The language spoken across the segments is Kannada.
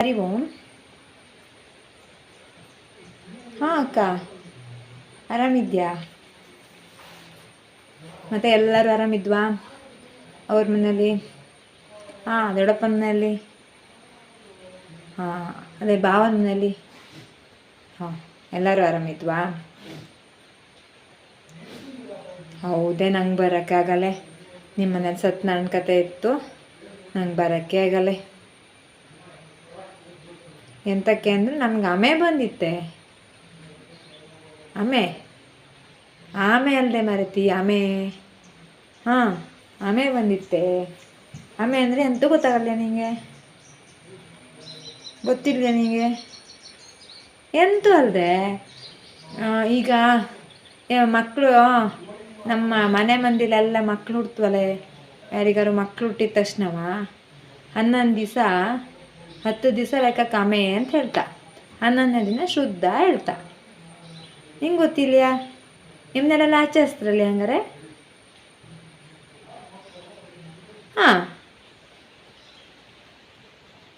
ಹರಿ ಓಂ ಹಾಂ, ಅಕ್ಕ. ಆರಾಮಿದ್ಯಾ? ಮತ್ತೆ ಎಲ್ಲರೂ ಆರಾಮಿದ್ವಾ? ಅವ್ರ ಮನೇಲಿ ಹಾಂ, ದೊಡ್ಡಪ್ಪನ ಮನೆಯಲ್ಲಿ. ಹಾಂ, ಅದೇ ಭಾವನ ಮನೆಯಲ್ಲಿ. ಹಾಂ, ಎಲ್ಲರೂ ಆರಾಮಿದ್ವಾ? ಹೌದೇ, ನಂಗೆ ಬರೋಕ್ಕಾಗಲ್ಲ. ನಿಮ್ಮ ಮನೇಲಿ ಸತ್ಯನಾರಾಯಣ ಕತೆ ಇತ್ತು. ನಂಗೆ ಬರೋಕ್ಕೆ ಆಗಲ್ಲ. ಎಂತಕ್ಕೆ ಅಂದ್ರೆ ನಮ್ಗೆ ಆಮೆ ಬಂದಿತ್ತೆ. ಆಮೆ. ಆಮೆ ಅಲ್ಲದೆ ಮರತಿ, ಆಮೆ. ಹಾಂ, ಆಮೆ ಬಂದಿತ್ತೆ. ಆಮೆ ಅಂದರೆ ಎಂತೂ ಗೊತ್ತಾಗಲ್ಲ ನಿನಗೆ ಗೊತ್ತಿಲ್ಲ ನಿನಗೆ ಎಂತೂ ಅಲ್ಲದೆ ಈಗ ಮಕ್ಕಳು ನಮ್ಮ ಮನೆ ಮಂದಿಲೆಲ್ಲ ಮಕ್ಕಳು ಹುಡ್ತವಲ್ಲ ಯಾರಿಗಾರು ಮಕ್ಕಳು ಹುಟ್ಟಿದ ತಕ್ಷಣವ? ಹನ್ನೊಂದು ದಿವಸ ಹತ್ತು ದಿವಸ ಲೆಕ್ಕ ಕಮೆ ಅಂತ ಹೇಳ್ತಾ. ಹನ್ನೊಂದನೇ ದಿನ ಶುದ್ಧ ಹೇಳ್ತಾ. ನಿಂಗೆ ಗೊತ್ತಿಲ್ಲ ನಿಮ್ಮನ್ನೆಲ್ಲ ಆಚರಿಸ್ತಾರಲ್ಲಿ ಹಂಗಾರೆ? ಹಾಂ.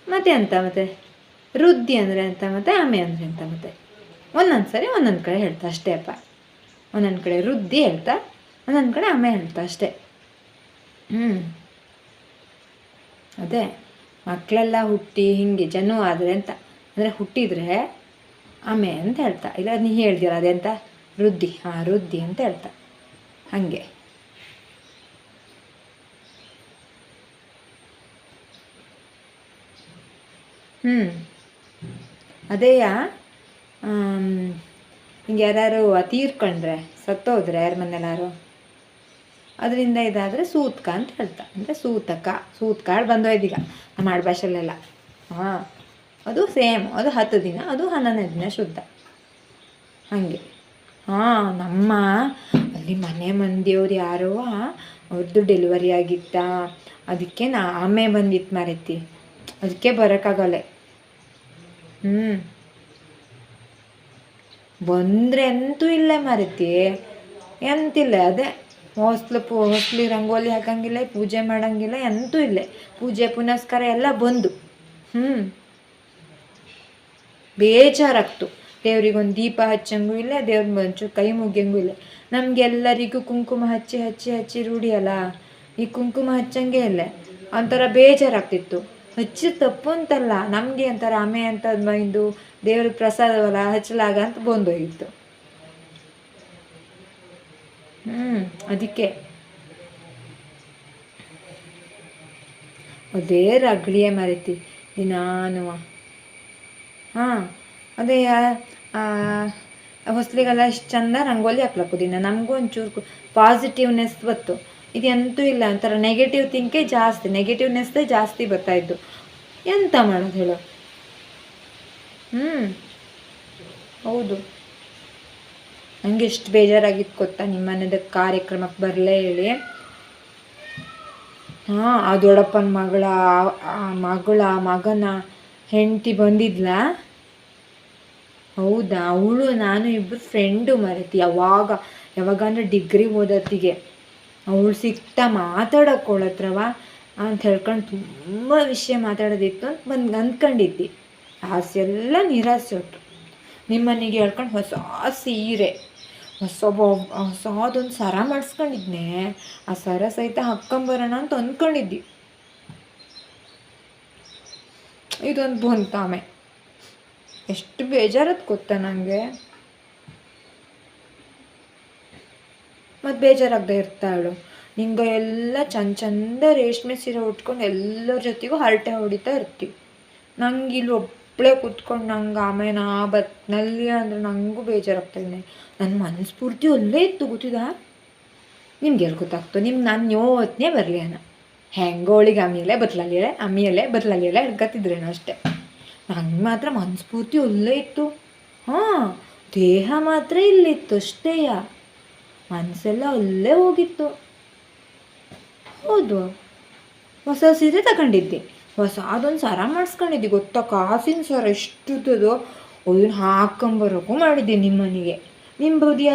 ಮತ್ತೆ ಅಂತ ಮತ್ತೆ? ವೃದ್ಧಿ ಅಂದರೆ ಅಂತ ಮತ್ತೆ? ಆಮೆ ಅಂದರೆ ಅಂತ ಮತ್ತೆ? ಒಂದೊಂದು ಸರಿ ಒಂದೊಂದು ಕಡೆ ಹೇಳ್ತಾ ಅಷ್ಟೇ ಅಪ್ಪ. ಒಂದೊಂದು ಕಡೆ ವೃದ್ಧಿ ಹೇಳ್ತಾ, ಒಂದೊಂದು ಕಡೆ ಆಮೆ ಹೇಳ್ತಾ ಅಷ್ಟೇ. ಹ್ಞೂ ಅದೇ. ಮಕ್ಕಳೆಲ್ಲ ಹುಟ್ಟಿ ಹಿಂಗೆ ಜನ ಆದರೆ ಅಂತ, ಅಂದರೆ ಹುಟ್ಟಿದರೆ ಆಮೆ ಅಂತ ಹೇಳ್ತಾ, ಇಲ್ಲ ನೀ ಹೇಳ್ದಿರ ಅದೆಂತ ವೃದ್ಧಿ, ಹಾಂ, ವೃದ್ಧಿ ಅಂತ ಹೇಳ್ತಾ, ಹಾಗೆ. ಹ್ಞೂ ಅದೇಯ? ಹಿಂಗೆ ಯಾರು ತೀರ್ಕೊಂಡ್ರೆ ಸತ್ತೋದ್ರೆ ಯಾರ ಮನೆಯಲ್ಲಾರು? ಅದರಿಂದ ಇದಾದರೆ ಸೂತ್ಕ ಅಂತ ಹೇಳ್ತಾ ಅಂದರೆ ಸೂತಕ, ಸೂತ್ಕಾಳು ಬಂದೋಯ್ದೀಗ ನಮ್ಮ ಆಡು ಭಾಷೆಲೆಲ್ಲ ಹಾಂ, ಅದು ಸೇಮ್ ಅದು ಹತ್ತು ದಿನ, ಅದು ಹನ್ನೊಂದನೇ ದಿನ ಶುದ್ಧ. ಹಾಗೆ. ಹಾಂ, ನಮ್ಮ ಅಲ್ಲಿ ಮನೆ ಮಂದಿಯವ್ರು ಯಾರೋ ಅವ್ರದ್ದು ಡೆಲಿವರಿ ಆಗಿತ್ತ, ಅದಕ್ಕೆ ನಾ ಆಮೆ ಬಂದಿತ್ತು ಮಾರೈತಿ. ಅದಕ್ಕೆ ಬರೋಕ್ಕಾಗಲ್ಲ. ಹ್ಞೂ ಬಂದರೆ ಅಂತೂ ಇಲ್ಲ ಮಾರೈತಿ. ಎಂತಿಲ್ಲ, ಅದೇ ಹೊಸ್ಲು ಪು ಹೊಸ್ಲಿ ರಂಗೋಲಿ ಹಾಕಂಗಿಲ್ಲ, ಪೂಜೆ ಮಾಡಂಗಿಲ್ಲ, ಎಂತೂ ಇಲ್ಲ. ಪೂಜೆ, ಪುನಸ್ಕಾರ ಎಲ್ಲ ಬಂದು. ಹ್ಞೂ ಬೇಜಾರಾಗ್ತು. ದೇವ್ರಿಗೊಂದು ದೀಪ ಹಚ್ಚಂಗೂ ಇಲ್ಲ ದೇವ್ರ ಮಂಚು ಕೈ ಮುಗಿಯಂಗೂ ಇಲ್ಲ. ನಮಗೆಲ್ಲರಿಗೂ ಕುಂಕುಮ ಹಚ್ಚಿ ಹಚ್ಚಿ ಹಚ್ಚಿ ರೂಢಿಯಲ್ಲ? ಈ ಕುಂಕುಮ ಹಚ್ಚಂಗೆ ಇಲ್ಲ. ಒಂಥರ ಬೇಜಾರಾಗ್ತಿತ್ತು. ಹಚ್ಚಿ ತಪ್ಪು ಅಂತಲ್ಲ, ನಮಗೆ ಒಂಥರ ಆಮೆ ಅಂತ ಇದು ದೇವ್ರ ಪ್ರಸಾದವಲ್ಲ, ಹಚ್ಚಲಾಗ ಅಂತ ಬಂದೋಗಿತ್ತು. ಹ್ಞೂ ಅದಕ್ಕೆ. ಅದೇ ರಗಳಿಯೇ ಮರೆತಿ ದಿನಾನುವ ಹಾಂ, ಅದೇ ಹೊಸ್ಲಿಗೆಲ್ಲ ಎಷ್ಟು ಚಂದ ರಂಗೋಲಿ ಹಾಕ್ಲಕ್ಕು ದಿನ ನಮಗೂ ಒಂಚೂರು ಪಾಸಿಟಿವ್ನೆಸ್ ಬತ್ತು ಇದು ಎಂತೂ ಇಲ್ಲ, ಒಂಥರ ನೆಗೆಟಿವ್ ಥಿಂಕೇ ಜಾಸ್ತಿ ನೆಗೆಟಿವ್ನೆಸ್ದೇ ಜಾಸ್ತಿ ಬರ್ತಾಯಿದ್ದು ಎಂತ ಮಾಡೋದು ಹೇಳು? ಹ್ಞೂ ಹೌದು. ನನಗೆ ಎಷ್ಟು ಬೇಜಾರಾಗಿತ್ತು ಗೊತ್ತಾ? ನಿಮ್ಮ ಮನೆದ ಕಾರ್ಯಕ್ರಮಕ್ಕೆ ಬರಲೇ ಹೇಳಿ. ಹಾಂ, ಆ ದೊಡ್ಡಪ್ಪನ ಮಗಳ ಮಗಳ ಮಗನ ಹೆಂಡತಿ ಬಂದಿದ್ಲ? ಹೌದಾ? ಅವಳು, ನಾನು ಇಬ್ಬರು ಫ್ರೆಂಡು ಮರತಿ. ಯಾವಾಗ ಯಾವಾಗ ಅಂದರೆ ಡಿಗ್ರಿ ಓದತ್ತಿಗೆ. ಅವಳು ಸಿಗ್ತಾ ಹತ್ರವ ಅಂತ ಹೇಳ್ಕೊಂಡು ತುಂಬ ವಿಷಯ ಮಾತಾಡೋದಿತ್ತು ಅಂತ ಬಂದು, ಅಂದ್ಕೊಂಡಿದ್ದಿ. ಆಸೆ ಎಲ್ಲ ನಿರಾಸೆ ಹೊಟ್ಟು ನಿಮ್ಮನೆಗೆ ಹೇಳ್ಕೊಂಡು ಹೊಸ ಸೀರೆ. ಹೊಸ ಹೊಸದೊಂದು ಸರ ಮಾಡಿಸ್ಕೊಂಡಿದ್ನೆ. ಆ ಸರ ಸಹಿತ ಹಾಕ್ಕೊಂಬರೋಣ ಅಂತ ಅಂದ್ಕೊಂಡಿದ್ದಿ ಇದೊಂದು ಬಂತಾಮೆ ಎಷ್ಟು ಬೇಜಾರತ್ ಗೊತ್ತಾ ನನಗೆ ಮತ್ತು ಬೇಜಾರಾಗದೆ ಇರ್ತಾಳು ನಿಂಗೆ ಎಲ್ಲ ಚಂದ ಚಂದ ರೇಷ್ಮೆ ಸೀರೆ ಉಟ್ಕೊಂಡು ಎಲ್ಲರ ಜೊತೆಗೂ ಹರಟೆ ಹೊಡಿತಾ ಇರ್ತೀವಿ ನಂಗೆ ಇಲ್ಲಿ ಒಬ್ಬಳೇ ಕೂತ್ಕೊಂಡು ನಂಗೆ ಆಮೇಲೆ ನಾ ಬತ್ನಲ್ಲಿ ಅಂದರೆ ನನಗೂ ಬೇಜಾರಾಗ್ತಾಯಿದೆ ನನ್ನ ಮನಸ್ಫೂರ್ತಿ ಅಲ್ಲೇ ಇತ್ತು ಗೊತ್ತಿದ? ನಿಮ್ಗೆ ಎಲ್ಲಿ ಗೊತ್ತಾಗ್ತು? ನಿಮ್ಗೆ ನಾನು ಯೋತ್ನೇ ಬರಲಿ ಅನ್ನ ಹೆಂಗೋಳಿಗೆ ಆಮೇಲೆ ಬತ್ಲಲ್ಲಿಯಲ್ಲೇ ಆಮೇಲೆ ಬದಲಾಲಿಯಲ್ಲ ಹಿಡ್ಕತ್ತಿದ್ರೇನು ಅಷ್ಟೇ. ನಂಗೆ ಮಾತ್ರ ಮನಸ್ಫೂರ್ತಿ ಅಲ್ಲೇ ಇತ್ತು. ಹಾಂ, ದೇಹ ಮಾತ್ರ ಇಲ್ಲಿತ್ತು ಅಷ್ಟೇಯ ಮನಸ್ಸೆಲ್ಲ ಅಲ್ಲೇ ಹೋಗಿತ್ತು. ಹೌದು. ಹೊಸ ಸೀರೆ ತಗೊಂಡಿದ್ದೆ. ಹೊಸ ಅದೊಂದು ಸರ ಮಾಡಿಸ್ಕೊಂಡಿದ್ದೆ. ಗೊತ್ತಾ? ಕಾಸಿನ ಸರ ಎಷ್ಟುತ್ತದೋ. ಅದನ್ನು ಹಾಕೊಂಬರೋಕ್ಕೂ ಮಾಡಿದ್ದೆ ನಿಮ್ಮ ಮನೆಗೆ ನಿಮ್ಮ ಬದಿ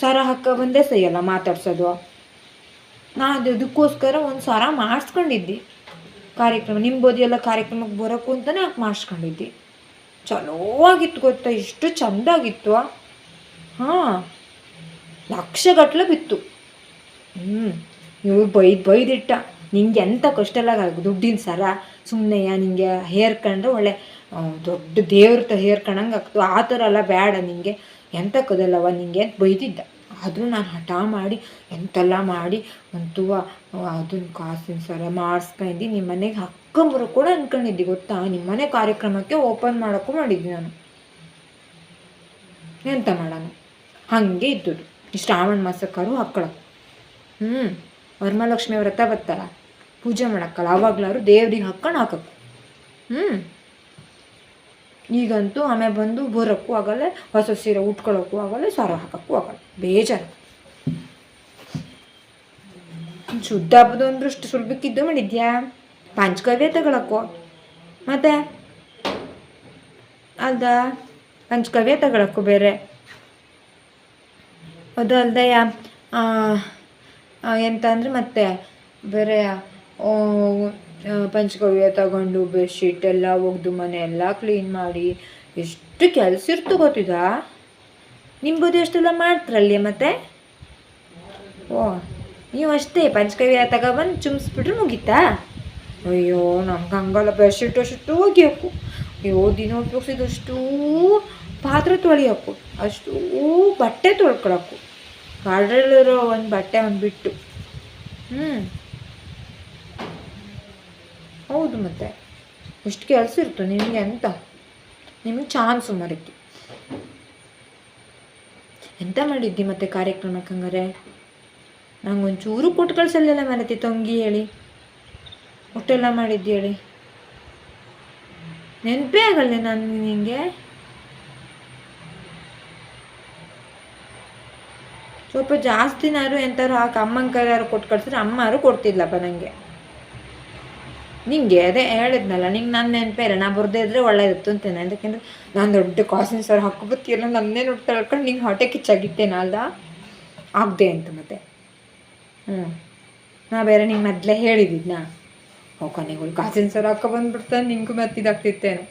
ಸರ ಹಾಕ ಬಂದೇ ಸೈಯಲ್ಲ ಮಾತಾಡ್ಸೋದು. ನಾ ಅದಕ್ಕೋಸ್ಕರ ಒಂದು ಸರ ಮಾಡಿಸ್ಕೊಂಡಿದ್ದೆ. ಕಾರ್ಯಕ್ರಮ ನಿಮ್ಮ ಬದಿ ಎಲ್ಲ ಕಾರ್ಯಕ್ರಮಕ್ಕೆ ಬರೋಕು ಅಂತಲೇ ಯಾಕೆ ಮಾಡಿಸ್ಕೊಂಡಿದ್ದಿ. ಚಲೋ ಆಗಿತ್ತು ಗೊತ್ತಾ? ಎಷ್ಟು ಚೆಂದಾಗಿತ್ತು ಹಾಂ ಲಕ್ಷಗಟ್ಟಲೆ ಬಿತ್ತು. ಹ್ಞೂ ನೀವು ಬೈದು ಬೈದಿಟ್ಟ. ನಿಂಗೆ ಎಂಥ ಕಷ್ಟ ದುಡ್ಡಿನ ಸರ ಸುಮ್ಮನೆಯ ನಿಂಗೆ ಹೇರ್ಕೊಂಡ್ರೆ ಒಳ್ಳೆ ದೊಡ್ಡ ದೇವ್ರ ಹೇರ್ಕೊಂಡಂಗೆ ಆಗ್ತು ಆ ಥರ ಎಲ್ಲ ಬೇಡ ನಿಂಗೆ. ಕದಲ್ಲವ ನಿಂಗೆ ಅಂತ ಬೈದಿದ್ದ. ಆದರೂ ನಾನು ಹಠ ಮಾಡಿ ಎಂತೆಲ್ಲ ಮಾಡಿ, ಅಂತೂ ಅದನ್ನ ಕಾಸಿನ ಸರ ಮಾಡಿಸ್ಕೊಂಡು ನಿಮ್ಮ ಮನೆಗೆ ಹಾಕ್ಕೊಂಬರೋ ಕೂಡ ಅಂದ್ಕೊಂಡಿದ್ದೆ ಗೊತ್ತಾ? ನಿಮ್ಮ ಮನೆ ಕಾರ್ಯಕ್ರಮಕ್ಕೆ ಓಪನ್ ಮಾಡೋಕ್ಕೂ ಮಾಡಿದ್ದೆ ನಾನು. ಎಂತ ಮಾಡೋಣ? ಹಾಗೆ ಇದ್ದದ್ದು. ಶ್ರಾವಣ ಮಾಸಕ್ಕಾರು ಹಾಕ್ಕೊಳಕ್ಕೆ ಹ್ಞೂ ವರಮಹಾಲಕ್ಷ್ಮಿ ವ್ರತ ಬತ್ತಲ್ಲ ಪೂಜೆ ಮಾಡಕ್ಕಲ್ಲ. ಅವಾಗ್ಲಾರು ದೇವ್ರಿಗೆ ಹಾಕ್ಕೊಂಡು ಹಾಕಕ್ಕು. ಹ್ಞೂ ಈಗಂತೂ ಆಮೇಲೆ ಬಂದು ಬರೋಕ್ಕೂ ಆಗಲ್ಲ, ಹೊಸ ಸೀರೆ ಉಟ್ಕೊಳ್ಳೋಕ್ಕೂ ಆಗಲ್ಲ, ಸಾರ ಹಾಕೋಕ್ಕೂ ಆಗಲ್ಲ. ಬೇಜಾರು. ಶುದ್ಧ ಹಬ್ಬದ ಅಷ್ಟು ಸುಲಭಕ್ಕಿದ್ದು ಮಾಡಿದ್ಯಾ? ಪಂಚಕವ್ಯ ತಗೊಳಕ್ಕೋ. ಮತ್ತೆ? ಅಲ್ದ? ಪಂಚಕವ್ಯ ತಗೊಳಕ್ಕೂ ಬೇರೆ. ಅದು ಅಲ್ದಯ್ಯ ಎಂತ ಅಂದರೆ ಮತ್ತೆ ಬೇರೆ ಪಂಚಗವ್ಯ ತಗೊಂಡು ಬೆಡ್ಶೀಟ್ ಎಲ್ಲ ಒಗೆದು ಮನೆ ಎಲ್ಲ ಕ್ಲೀನ್ ಮಾಡಿ ಎಷ್ಟು ಕೆಲಸ ಇರ್ತು ಗೊತ್ತಿದಾ? ನಿಮ್ಮ ಎಷ್ಟೆಲ್ಲ ಮಾಡ್ತಾರಲ್ಲಿ ಮತ್ತೆ? ಓ, ನೀವು ಅಷ್ಟೇ ಪಂಚಗವ್ಯ ತಗೊಬಂದು ಚುಮ್ಸ್ಬಿಟ್ರೆ ಮುಗೀತಾ? ಅಯ್ಯೋ, ನಮ್ಗೆ ಹಂಗಲ್ಲ ಬೆಡ್ಶೀಟ್ ಅಷ್ಟು ಒಗಿಯೋಕು. ಅಯ್ಯೋ, ದಿನ ಉಪಯೋಗಿಸಿದಷ್ಟು ಪಾತ್ರೆ ತೊಳಿಯೋಕು, ಅಷ್ಟೂ ಬಟ್ಟೆ ತೊಳ್ಕೊಳಕ್ಕು ಅದ್ರಲ್ಲಿರೋ ಒಂದು ಬಟ್ಟೆ ಒಂದು ಬಿಟ್ಟು. ಹ್ಞೂ ಹೌದು ಮತ್ತೆ. ಎಷ್ಟು ಕೆಲಸ ಇತ್ತು ನಿಮಗೆ ಅಂತ ನಿಮಗೆ ಚಾನ್ಸು ಮರಿತು ಎಂತ ಮಾಡಿದ್ದಿ ಮತ್ತೆ ಕಾರ್ಯಕ್ರಮಕ್ಕೆ ಹಂಗಾರೆ? ನಂಗೆ ಒಂಚೂರು ಕೊಟ್ಟು ಕಳ್ಸಲ್ಲ ಮರತಿ ತಂಗಿ ಹೇಳಿ. ಒಟ್ಟೆಲ್ಲ ಮಾಡಿದ್ದಿ ಹೇಳಿ. ನೆನಪೇ ಆಗಲ್ಲ ನಾನು ನಿಂಗೆ? ಸ್ವಲ್ಪ ಜಾಸ್ತಿನಾರು ಎಂತಾರು ಹಾಕಿ ಅಮ್ಮನ ಕೈಯಾರು ಕೊಟ್ಟು ಕಳ್ಸಿದ್ರೆ ಅಮ್ಮಾರು ಕೊಡ್ತಿದ್ಲಪ್ಪ ನನಗೆ ನಿಂಗೆ ಅದೇ ಹೇಳಿದ್ನಲ್ಲ, ನಿಂಗೆ ನನ್ನ ನೆನಪೇ ಇಲ್ಲ ನಾ ಬರ್ದೇ ಇದ್ರೆ ಒಳ್ಳೇದಿತ್ತು ಅಂತೇನೆ? ಯಾಕೆಂದ್ರೆ ನಾನು ದೊಡ್ಡ ಕಾಸಿನ ಸರ್ ಹಾಕೋಬತ್ತಿಲ್ಲ ನನ್ನೇ ನೋಡಿ ತಳ್ಕೊಂಡು ನಿಂಗೆ ಹೊಟ್ಟೆ ಕಿಚ್ಚಾಗಿತ್ತೇನ ಅಲ್ದ? ಆಗದೆ ಅಂತ ಮತ್ತೆ. ಹ್ಞೂ ನಾ ಬೇರೆ ನಿಂಗೆ ಮೊದಲೇ ಹೇಳಿದ್ದಿದ್ನಾ ಓ ಕೊನೆಗಳು ಕಾಸಿನ ಸರ್ ಹಾಕೊ ಬಂದ್ಬಿಡ್ತಾನೆ, ನಿಂಗೂ ಮತ್ತಿದಾಗ್ತಿತ್ತೇನು.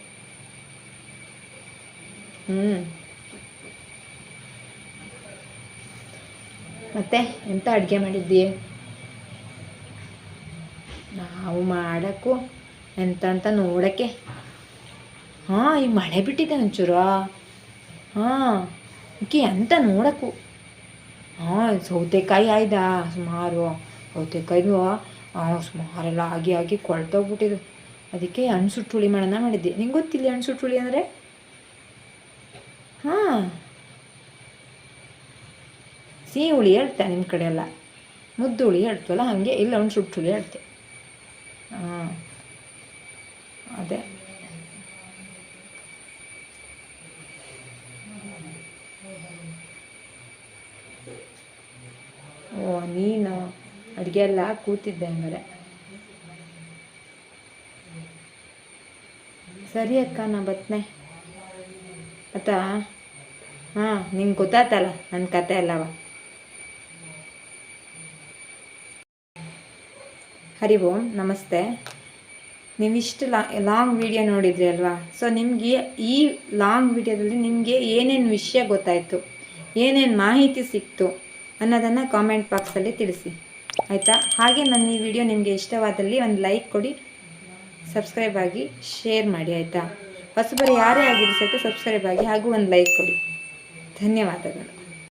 ಹ್ಞೂ ಮತ್ತೆ ಎಂತ ಅಡುಗೆ ಮಾಡಿದ್ದಿ? ನಾವು ಮಾಡೋಕ್ಕೂ ಎಂತ ಅಂತ ನೋಡೋಕ್ಕೆ. ಹಾಂ, ಈ ಮಳೆ ಬಿಟ್ಟಿದೆ ಒಂಚೂರು. ಹಾಂ ಓಕೆ ಎಂತ ನೋಡೋಕ್ಕೂ. ಹಾಂ, ಸೌತೆಕಾಯಿ ಆಯ್ದಾ ಸುಮಾರು. ಸೌತೆಕಾಯ್ದು ಸುಮಾರೆಲ್ಲ ಆಗಿ ಆಗಿ ಕೊಳ್ತೋಗ್ಬಿಟ್ಟಿದ್ದು ಅದಕ್ಕೆ ಹಣ್ಣು ಸುಟ್ಟುಳಿ ಮಾಡೋಣ ಮಾಡಿದ್ದೆ. ನಿಂಗೆ ಗೊತ್ತಿಲ್ಲ ಹಣ್ಣು ಸುಟ್ಟುಳಿ ಅಂದರೆ? ಹಾಂ. ಸಿಹಿ ಹುಳಿ ಹೇಳ್ತೆ ನಿಮ್ಮ ಕಡೆ ಎಲ್ಲ ಮುದ್ದು ಹುಳಿ ಹೇಳ್ತವಲ್ಲ, ಹಾಗೆ ಇಲ್ಲ ಒಂದು ಸುಟ್ಟು ಹುಳಿ ಹೇಳ್ತೆ. ಹಾಂ, ಅದೇ. ಓ, ನೀನು ಅಡುಗೆ ಎಲ್ಲ ಕೂತಿದ್ದೆ ಹಂಗಾರೆ. ಸರಿ ಅಕ್ಕ, ನಾ ಬತ್ನೆ. ಆಯ್ತಾ? ಹಾಂ, ನಿಂಗೆ ಗೊತ್ತಾತಲ್ಲ ನನ್ನ ಕತೆ ಎಲ್ಲವ? ಹರಿ ಓಂ, ನಮಸ್ತೆ. ನೀವಿಷ್ಟು ಲಾ ಲಾಂಗ್ ವಿಡಿಯೋ ನೋಡಿದ್ರಿ ಅಲ್ವಾ? ಸೊ ನಿಮಗೆ ಈ ಲಾಂಗ್ ವಿಡಿಯೋದಲ್ಲಿ ನಿಮಗೆ ಏನೇನು ವಿಷಯ ಗೊತ್ತಾಯಿತು? ಏನೇನು ಮಾಹಿತಿ ಸಿಕ್ತು? ಅನ್ನೋದನ್ನು ಕಾಮೆಂಟ್ ಬಾಕ್ಸಲ್ಲಿ ತಿಳಿಸಿ. ಆಯಿತಾ? ಹಾಗೆ ನನ್ನ ಈ ವಿಡಿಯೋ ನಿಮಗೆ ಇಷ್ಟವಾದಲ್ಲಿ ಒಂದು ಲೈಕ್ ಕೊಡಿ ಸಬ್ಸ್ಕ್ರೈಬ್ ಆಗಿ ಶೇರ್ ಮಾಡಿ, ಆಯಿತಾ? ಹೊಸಬರು ಯಾರೇ ಆಗಿರಿ ಸಹಿತ ಸಬ್ಸ್ಕ್ರೈಬ್ ಆಗಿ ಹಾಗೂ ಒಂದು ಲೈಕ್ ಕೊಡಿ. ಧನ್ಯವಾದಗಳು.